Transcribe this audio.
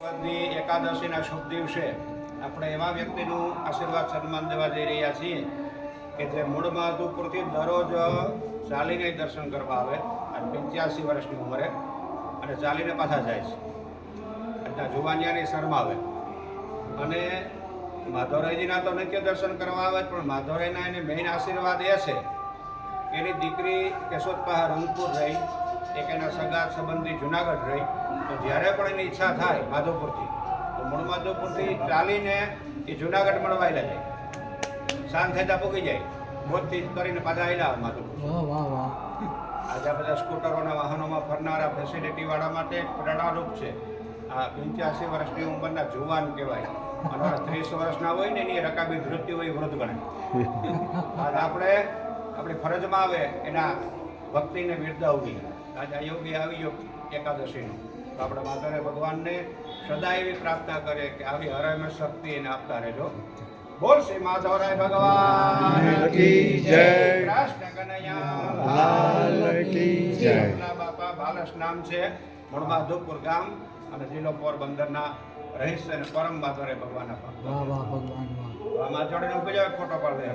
ભગવદની એકાદશીના શુભ દિવસે આપણે એવા વ્યક્તિનું આશીર્વાદ સન્માન દેવા જઈ રહ્યા છીએ કે જે મૂળ માધુપુરથી દરરોજ ચાલીને દર્શન કરવા આવે અને પંચ્યાસી વર્ષની ઉંમરે અને ચાલીને પાછા જાય છે. એટલે જુવાનિયાની શરમાવે. અને માધવરાયજીના તો નિત્ય દર્શન કરવા આવે પણ માધવરાયના એને મેઇન આશીર્વાદ એ છે એની દીકરી કેશોદ પહાર રંગપુર રહી. એક એના સગા સંબંધી જુનાગઢ રહી તો જ્યારે પણ એની ઈચ્છા થાય માધવપુરથી તો મૂળ માધવપુરથી ચાલીને એ જુનાગઢ મળવાયેલા જાય સાંજ થતા પૂકી જાય. બોધથી કરીને પાછા આવેલા વાહ આજે આ બધા સ્કૂટરોના વાહનોમાં ફરનારા ફેસિલિટીવાળા માટે પ્રેરણારૂપ છે. આ પંચ્યાસી વર્ષની ઉંમરના જુવાન કહેવાય. અને ત્રીસ વર્ષના હોય ને એની રકાબી વૃત્તિ હોય વૃદ્ધ ગણાય. અને આપણે આપણી ફરજમાં આવે એના ભક્તિને બિરદાવવી. આજે આ યોગી આવી ગયો એકાદશીનો. તો આપણે માતાને ભગવાનને સદા એવી પ્રાર્થના કરીએ કે આવી હરમે શક્તિ એને આપતા રહેજો. બોલ શ્રી માધવરાય ભગવાન. કી જય. કૃષ્ણ કનૈયા લાલ કી જય. બાપા બાલસ નામ છે. મૂળમાધવપુર ગામ અને જિલ્લો પોરબંદરના રહીશ અને પરમ માધવરાય ભગવાન વાહ ભગવાન વાહ. આમાં જોડીને ઊભી ફોટો પાડી દે.